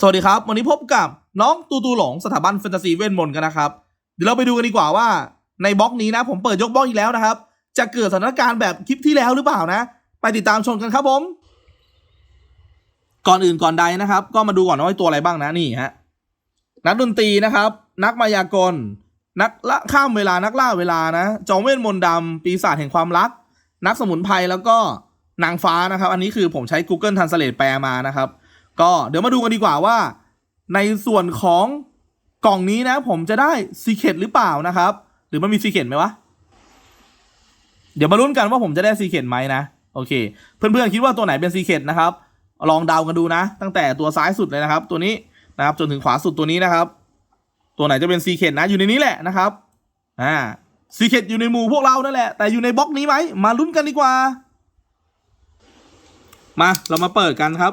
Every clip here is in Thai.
สวัสดีครับ วันนี้พบกับน้องตูตูหลงสถาบันแฟนตาซีเวทมนต์กันนะครับ เดี๋ยวเราไปดูกันดีกว่าว่าในบล็อกนี้นะ ผมเปิดยกบล็อกอีกแล้วนะครับ จะเกิดสถานการณ์แบบคลิปที่แล้วหรือเปล่านะ ไปติดตามชมกันครับผม ก่อนอื่นก่อนใดนะครับ ก็มาดูก่อนว่าตัวอะไรบ้างนะนี่ฮะนักดนตรีนะครับ นักมายากล นักละข้ามเวลานักล่าเวลานะจอมเวทมนต์ดำปีศาจแห่งความรัก นักสมุนไพรแล้วก็นางฟ้านะครับ อันนี้คือผมใช้ Google Translate แปลมานะครับ ก็เดี๋ยวมาดูกันดีกว่าว่า ในส่วนของกล่องนี้นะผมจะได้ซีเค t หรือเปล่านะครับ หรือมันมีซีเค t ไหมวะ เดี๋ยวมาลุ้นกันว่าผมจะได้ซีเค t ไหมนะ โอเค เพื่อนๆคิดว่าตัวไหนเป็นซีเค t นะครับ ลองเดากันดูนะ ตั้งแต่ตัวซ้ายสุดเลยนะครับ ตัวนี้นะครับจนถึงขวาสุดตัวนี้นะครับ ตัวไหนจะเป็นซีเค t นะอยู่ในนี้แหละนะครับอ่าซีเค t อยู่ในหมู่พวกเรานั่นแหละ แต่อยู่ในบล็อกนี้ไหมมาลุ้นกันดีกว่า มาเรามาเปิดกันครับ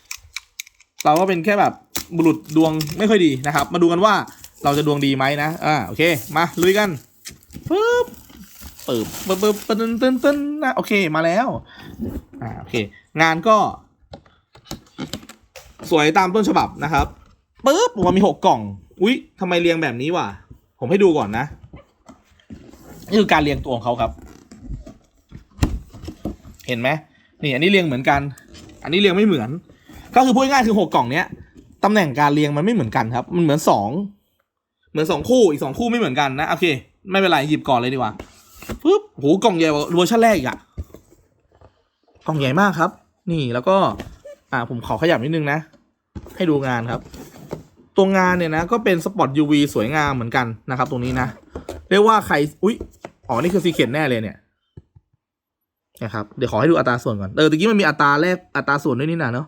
เราก็เป็นแค่แบบบุรุษดวงไม่ค่อยดีนะครับ มาดูกันว่าเราจะดวงดีไหมนะ อ่า โอเค มาลุยกันปึ๊บปึ๊บปึ๊บปึ๊บตึ้นตึ้นตึ้นนะโอเค มาแล้ว อ่า โอเค งานก็ สวยตามต้นฉบับนะครับปึ๊บผมมีหกกล่อง อุ๊ยทำไมเรียงแบบนี้วะ ผมให้ดูก่อนนะ นี่คือการเรียงตัวของเขาครับ เห็นไหมนี่ อันนี้เรียงเหมือนกัน อันนี้เรียงไม่เหมือน ก็คือพูดง่ายคือหกกล่องเนี้ยตำแหน่งการเรียงมันไม่เหมือนกันครับ มันเหมือนสองเหมือนสองคู่อีกสองคู่ไม่เหมือนกันนะโอเค ไม่เป็นไรหยิบก่อนเลยดีกว่าปึ๊บโหกล่องใหญ่กว่าเวอร์ชันแรกอีกอะกล่องใหญ่มากครับ นี่แล้วก็อ่าผมขอขยับนิดนึงนะ ให้ดูงานครับ ตัวงานเนี่ยนะ ก็เป็นสปอต UV สวยงามเหมือนกันนะครับ ตรงนี้นะ เรียกว่าใครอุ้ยอ๋อนี่คือซีเคทแน่เลยเนี่ยนะครับเดี๋ยวขอให้ดูอัตราส่วนก่อนเออตะกี้มันมีอัตราแรกอัตราส่วนด้วยนี่นะเนาะ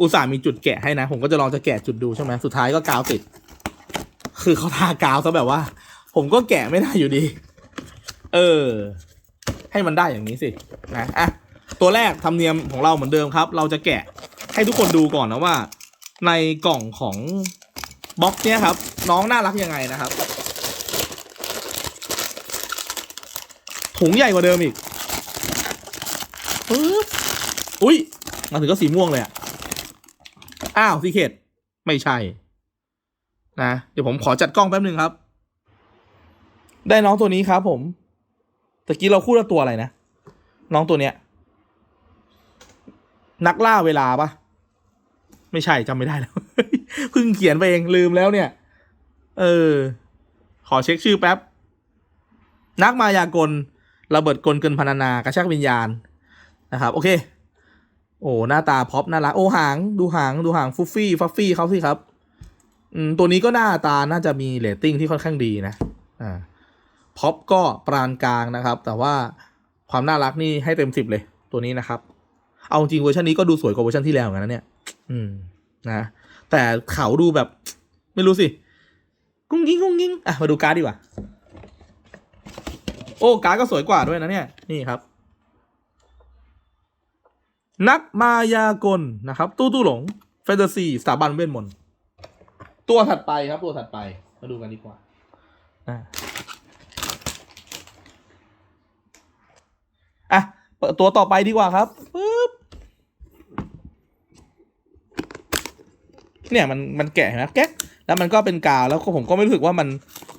อุตส่าห์มีจุดแกะให้นะ ผมก็จะลองจะแกะจุดดูใช่ไหมสุดท้ายก็กาวติด คือเขาทากาวซะแบบว่า ผมก็แกะไม่ได้อยู่ดี เออ ให้มันได้อย่างนี้สินะอะตัวแรกธรรมเนียมของเราเหมือนเดิมครับ เราจะแกะให้ทุกคนดูก่อนนะว่า ในกล่องของบ็อกซ์เนี้ยครับ น้องน่ารักยังไงนะครับถุงใหญ่กว่าเดิมอีกปึ๊บอุ้ยมาถึงก็สีม่วงเลยอะ อ้าวซีเคดไม่ใช่ นะ เดี๋ยวผมขอจัดกล้องแป๊บหนึ่งครับ ได้น้องตัวนี้ครับผมตะกี้เราคู่ละตัวอะไรนะ น้องตัวเนี้ย นักล่าเวลาปะไม่ใช่จำไม่ได้แล้วเพิ่งเขียนไปเองลืมแล้วเนี่ย เออ ขอเช็คชื่อแป๊บ นักมายากลระเบิดกลเกินพรรณนากระชากวิญญาณนะครับ โอเค โอ้หน้าตาพ็อปน่ารักโอ้หางดูหางดูหางฟุฟฟี่ฟัฟฟี่เขาสิครับ อืมตัวนี้ก็หน้าตาน่าจะมีเรตติ้งที่ค่อนข้างดีนะอ่าพ็อปก็ปรานกลางนะครับ แต่ว่าความน่ารักนี่ให้เต็มสิบเลย ตัวนี้นะครับ เอาจริงเวอร์ชันนี้ก็ดูสวยกว่าเวอร์ชันที่แล้วเหมือนกันนะเนี่ย อืมนะแต่เขาดูแบบ ไม่รู้สิกุ้งกิ้งกุ้งกิ้งอะมาดูการ์ดดีกว่า โอ้การ์ดก็สวยกว่าด้วยนะเนี่ยนี่ครับ นักมายากลนะครับ ตู้ตู้หลงแฟนตาซีสถาบันเวทมนต์ตัวถัดไปครับ ตัวถัดไปมาดูกันดีกว่าอะอะเปิดตัวต่อไปดีกว่าครับปึ๊บเนี่ยมันมันแกะเห็นไหมแก๊กแล้วมันก็เป็นกาวแล้วก็ผมก็ไม่รู้สึกว่ามัน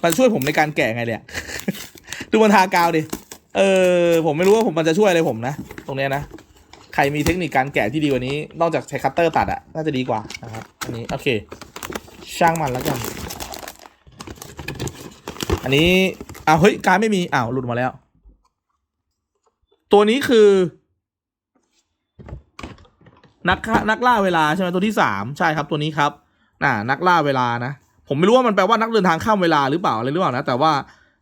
มันช่วยผมในการแกะไงเลยอะดูมันทากาวดิเออผมไม่รู้ว่าผมมันจะช่วยอะไรผมนะ ตรงเนี้ยนะ ใครมีเทคนิคการแกะที่ดีกว่านี้ นอกจากใช้คัตเตอร์ตัดอะน่าจะดีกว่านะครับ อันนี้โอเค ช่างมันแล้วกัน อันนี้อ้าวเฮ้ยการไม่มีอ้าวหลุดมาแล้ว ตัวนี้คือ นักนักล่าเวลาใช่ไหมตัวที่สามใช่ครับตัวนี้ครับน่ะนักล่าเวลานะผมไม่รู้ว่ามันแปลว่านักเดินทางข้ามเวลาหรือเปล่าอะไรหรือเปล่านะแต่ว่า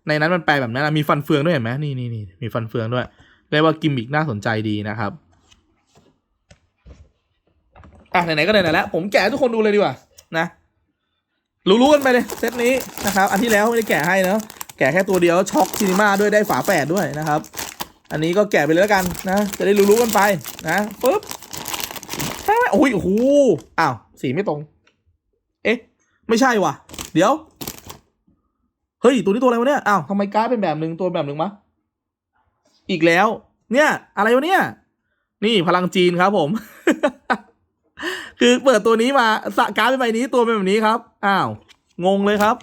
ในนั้นมันแปลแบบนั้นนะมีฟันเฟืองด้วยเห็นไหมนี่นี่นี่มีฟันเฟืองด้วยเรียกว่ากิมมิกน่าสนใจดีนะครับ อะไหนๆก็ไหนๆแล้ว ผมแกะให้ทุกคนดูเลยดีกว่านะรู้ๆกันไปเลยเซตนี้นะครับ อันที่แล้วไม่ได้แกะให้เนาะแกะแค่ตัวเดียวช็อกซินิมาด้วยได้ฝาแฝดด้วยนะครับ อันนี้ก็แกะไปเลยแล้วกันนะ จะได้รู้ๆกันไปนะปุ๊บโอ้ยโอ้โหอ้าวสีไม่ตรง เอ๊ะ ไม่ใช่ว่ะ เดี๋ยวเฮ้ยตัวนี้ตัวอะไรวะเนี่ยอ้าวทำไมการ์ดเป็นแบบหนึ่งตัวแบบหนึ่งมะอีกแล้ว เนี่ย อะไรวะเนี่ย นี่พลังจีนครับผม คือเปิดตัวนี้มาสะการ์ดเป็นใบนี้ตัวเป็นแบบนี้ครับ อ้าว งงเลยครับ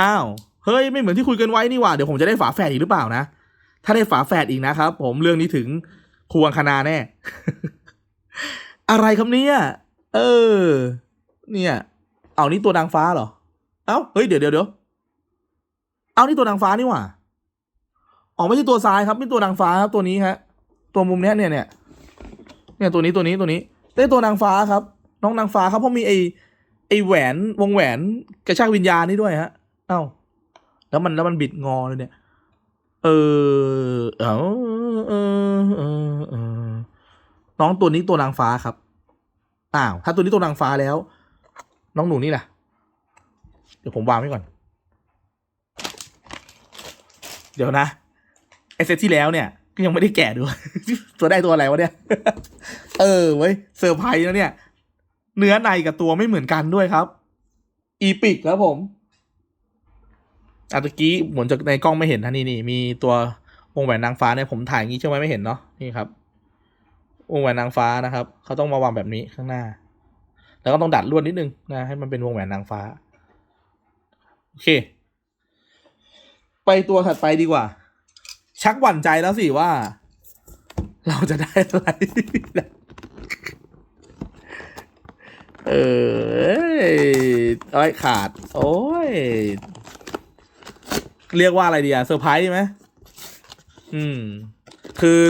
อ้าว เฮ้ย ไม่เหมือนที่คุยกันไว้นี่หว่า เดี๋ยวผมจะได้ฝาแฝดอีกหรือเปล่านะ ถ้าได้ฝาแฝดอีกนะครับ ผมเรื่องนี้ถึงครูอังคณาแน่ อะไรครับเนี่ย เออ เนี่ย เอานี่ตัวนางฟ้าเหรอ เอ้า เฮ้ย เดี๋ยวเดี๋ยวเดี๋ยวเอานี่ตัวนางฟ้านี่หว่า อ๋อไม่ใช่ตัวซ้ายครับนี่ตัวนางฟ้าครับตัวนี้ฮะ ตัวมุมเนี้ยเนี่ยเนี่ย เนี่ยตัวนี้ตัวนี้ตัวนี้ได้ตัวนางฟ้าครับ น้องนางฟ้าครับเพราะมีไอไอแหวนวงแหวนกระชากวิญญาณนี่ด้วยฮะ เอ้า แล้วมันแล้วมันบิดงอเลยเนี่ย เออเออเออเออเออน้องตัวนี้ตัวนางฟ้าครับอ้าวถ้าตัวนี้ตัวนางฟ้าแล้ว น้องหนูนี่แหละเดี๋ยวผมวางไว้ก่อน เดี๋ยวนะไอเซตที่แล้วเนี่ย ยังไม่ได้แกะดูตัวได้ตัวอะไรวะเนี่ย เออเว้ยเซอร์ไพรส์แล้วเนี่ย เนื้อในกับตัวไม่เหมือนกันด้วยครับ อีปิกครับผมอะตะกี้เหมือนจากในกล้องไม่เห็นนะนี่นี่มีตัววงแหวนนางฟ้าเนี่ยผมถ่ายงี้ใช่ไหมไม่เห็นเนาะนี่ครับวงแหวนนางฟ้านะครับเขาต้องมาวางแบบนี้ข้างหน้า แล้วก็ต้องดัดลวดนิดนึงนะให้มันเป็นวงแหวนนางฟ้า โอเค ไปตัวถัดไปดีกว่า ชักหวั่นใจแล้วสิว่า เราจะได้อะไร เออเอ้ยขาด โอ้ย เรียกว่าอะไรดีอะเซอร์ไพรส์ไหมอืม คือ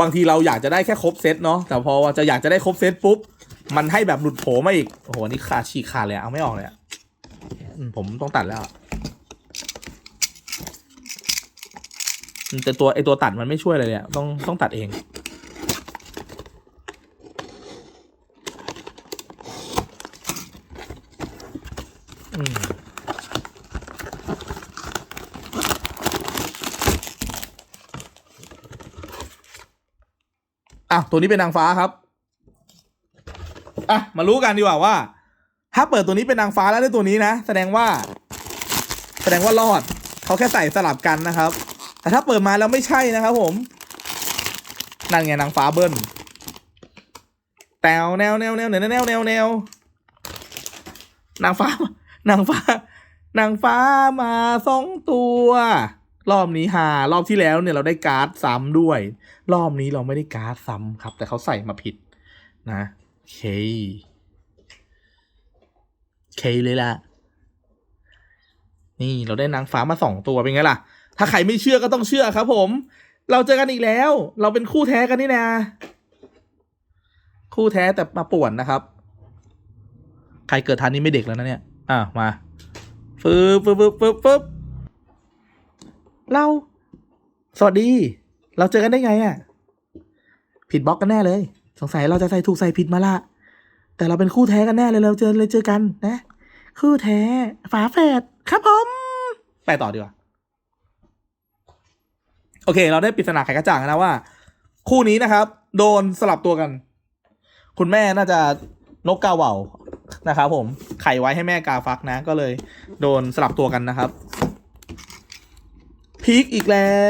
บางทีเราอยากจะได้แค่ครบเซตเนาะแต่พอว่าจะอยากจะได้ครบเซตปุ๊บ มันให้แบบหลุดโผล่มาอีก โอ้โหนี่ขาดฉีกขาดเลยอะเอาไม่ออกเลยอะผมต้องตัดแล้วอะอืม แต่ตัวไอตัวตัดมันไม่ช่วยอะไรเลยต้องต้องตัดเองอืมอะตัวนี้เป็นนางฟ้าครับ อะ มารู้กันดีกว่าว่า ถ้าเปิดตัวนี้เป็นนางฟ้าแล้วได้ตัวนี้นะ แสดงว่า แสดงว่ารอด เขาแค่ใส่สลับกันนะครับ แต่ถ้าเปิดมาแล้วไม่ใช่นะครับผม นั่นไงนางฟ้าเบิ้ลแตวแนวแนวแนวแนวแนวแนวแนวนางฟ้า นางฟ้า นางฟ้ามาสองตัว รอบนี้หารอบที่แล้วเนี่ยเราได้การ์ดซ้ำด้วย รอบนี้เราไม่ได้การ์ดซ้ำครับ แต่เขาใส่มาผิดนะเคเคเลยล่ะ นี่เราได้นางฟ้ามาสองตัวเป็นไงล่ะ ถ้าใครไม่เชื่อก็ต้องเชื่อครับผม เราเจอกันอีกแล้ว เราเป็นคู่แท้กันนี่นะ คู่แท้แต่มาป่วนนะครับ ใครเกิดทันนี่ไม่เด็กแล้วนะเนี่ย อะมาฟึบฟึบฟึบฟึบฟึบเรา สวัสดี เราเจอกันได้ไงอะ่ะ ผิดบล็อกกันแน่เลย สงสัยเราจะใส่ถูกใส่ผิดมาละ แต่เราเป็นคู่แท้กันแน่เลย เราเจอเลยเจอกันนะ คู่แท้ ฝาแฝดครับผม ไปต่อดีกว่า โอเค เราได้ปริศนาไขกระจ่างแล้วนะว่า คู่นี้นะครับ โดนสลับตัวกัน คุณแม่น่าจะนกกาเหว่านะครับผมไข่ไว้ให้แม่กาฟักนะ ก็เลยโดนสลับตัวกันนะครับพีคอีกแล้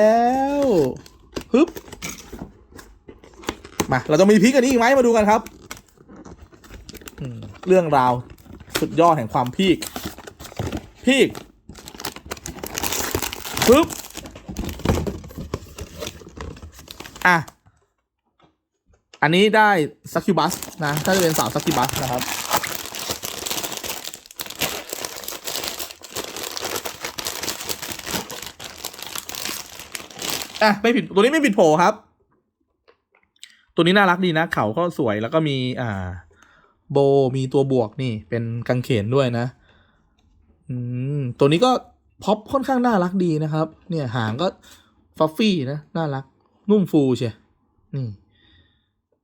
วฮึบมา เราจะมีพีคกันนี้อีกไหมมาดูกันครับเรื่องราวสุดยอดแห่งความพีคพีคปึ๊บ อะ อันนี้ได้ซักคิวบัสนะ ถ้าจะเป็นสาวซักคิวบัสนะครับ อะ ไม่ผิด ตัวนี้ไม่ผิดโผครับ ตัวนี้น่ารักดีนะ เขาก็สวยแล้วก็มี อ่า โบมีตัวบวกนี่ เป็นกางเขนด้วยนะ อืม ตัวนี้ก็พ็อปค่อนข้างน่ารักดีนะครับ เนี่ยหางก็ฟัฟฟี่นะ น่ารัก นุ่มฟูเชียนี่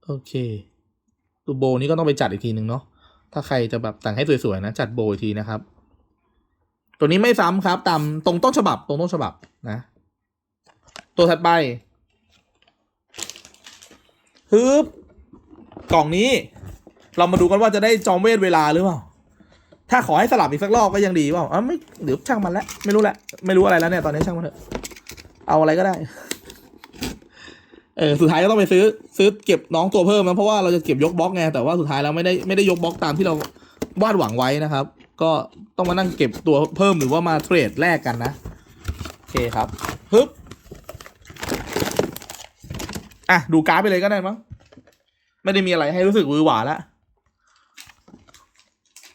โอเคตัวโบนี้ก็ต้องไปจัดอีกทีหนึ่งเนาะถ้าใครจะแบบแต่งให้สวยๆนะ จัดโบอีกทีนะครับ ตัวนี้ไม่ซ้ำครับ ตามตรงต้นฉบับ ตรงต้นฉบับนะ ตัวถัดไปฮึบกล่องนี้ เรามาดูกันว่าจะได้จอมเวทเวลาหรือเปล่าถ้าขอให้สลับอีกสักรอบก็ยังดีเปล่าอะไม่เดี๋ยวช่างมันแล้วไม่รู้แหละไม่รู้อะไรแล้วเนี่ยตอนนี้ช่างมันเถอะเอาอะไรก็ได้ เออสุดท้ายก็ต้องไปซื้อซื้อเก็บน้องตัวเพิ่มนะเพราะว่าเราจะเก็บยกบล็อกไงแต่ว่าสุดท้ายเราไม่ได้ไม่ได้ยกบล็อกตามที่เราวาดหวังไว้นะครับ ก็ต้องมานั่งเก็บตัวเพิ่มหรือว่ามาเทรดแลกกันนะโอเคครับฮึบอะดูการ์ดไปเลยก็ได้มั้งไม่ได้มีอะไรให้รู้สึกวือหวาแล้ว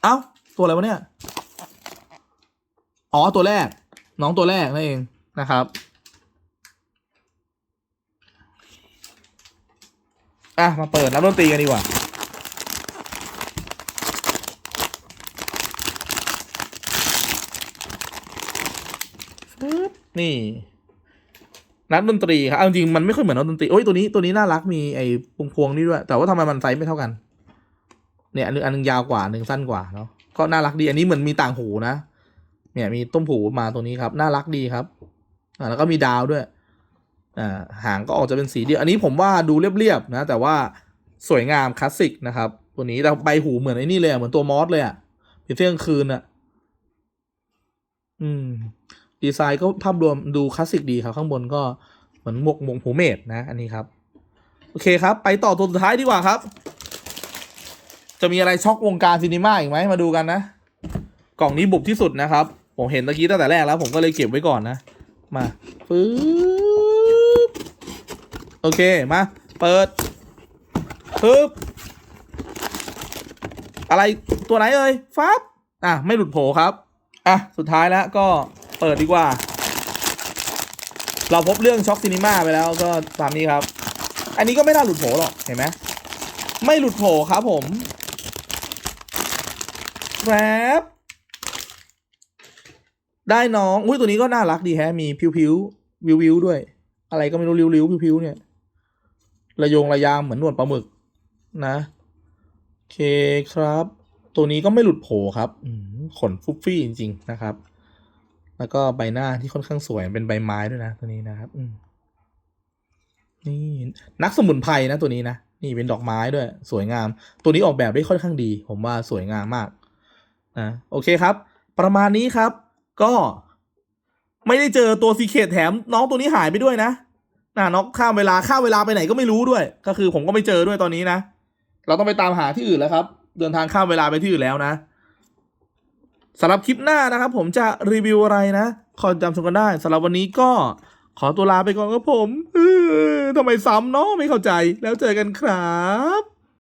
เอ้าตัวอะไรวะเนี่ย อ๋อตัวแรก น้องตัวแรกนั่นเองนะครับ อะ มาเปิดนักดนตรีกันดีกว่า นี่ นักดนตรีครับ เอาจริงมันไม่ค่อยเหมือนนักดนตรี โอ้ยตัวนี้ตัวนี้น่ารักมีไอ้พวงพวงนี่ด้วย แต่ว่าทำไมมันไซส์ไม่เท่ากัน เนี่ยอันนึงอันนึงยาวกว่าอันนึงสั้นกว่าเนาะ ก็น่ารักดี อันนี้เหมือนมีต่างหูนะ เนี่ยมีต้มหูมาตัวนี้ครับ น่ารักดีครับ อ่าแล้วก็มีดาวด้วยอ่า หางก็ออกจะเป็นสีเดียว อันนี้ผมว่าดูเรียบๆนะ แต่ว่าสวยงามคลาสสิกนะครับ ตัวนี้แต่ใบหูเหมือนไอ้นี่เลยเหมือนตัวมอสเลยอะเป็นเที่ยงคืนอะอืม ดีไซน์ก็ภาพรวมดูคลาสสิกดีครับ ข้างบนก็เหมือนหมวกหมวกหูเมดนะ อันนี้ครับ โอเคครับ ไปต่อตัวสุดท้ายดีกว่าครับ จะมีอะไรช็อกวงการซีนีมาอีกไหมมาดูกันนะ กล่องนี้บุบที่สุดนะครับ ผมเห็นตะกี้ตั้งแต่แรกแล้ว ผมก็เลยเก็บไว้ก่อนนะ มาปึ๊บ โอเค มา เปิดปึ๊บอะไรตัวไหนเอ่ยฟับอะ ไม่หลุดโผครับ อะ สุดท้ายแล้วก็เปิดดีกว่า เราพบเรื่องช็อกซินิมาไปแล้วก็ตามนี้ครับ อันนี้ก็ไม่น่าหลุดโผหรอก เห็นไหมไม่หลุดโผครับผมแรบได้น้อง อุ้ยตัวนี้ก็น่ารักดีแฮะ มีพิวพิววิววิวด้วย อะไรก็ไม่รู้ริ้วริ้วพิวพิวๆเนี่ย ระยงระยางเหมือนหนวดปลาหมึกนะโอเคครับ ตัวนี้ก็ไม่หลุดโผครับขนฟุฟฟี่จริง ๆ นะครับ แล้วก็ใบหน้าที่ค่อนข้างสวยเป็นใบไม้ด้วยนะ ตัวนี้นะครับนี่นักสมุนไพรนะตัวนี้นะนี่เป็นดอกไม้ด้วย สวยงาม ตัวนี้ออกแบบได้ค่อนข้างดี ผมว่าสวยงามมากนะโอเคครับ ประมาณนี้ครับ ก็ไม่ได้เจอตัวซีเคทแถมน้องตัวนี้หายไปด้วยนะ น่ะน้องข้ามเวลาข้ามเวลาไปไหนก็ไม่รู้ด้วย ก็คือผมก็ไม่เจอด้วยตอนนี้นะเราต้องไปตามหาที่อื่นแล้วครับ เดินทางข้ามเวลาไปที่อื่นแล้วนะสำหรับคลิปหน้านะครับ ผมจะรีวิวอะไรนะคอยจำชมกันได้สำหรับวันนี้ก็ขอตัวลาไปก่อนครับผมทำไมซ้ำเนาะไม่เข้าใจแล้วเจอกันครับ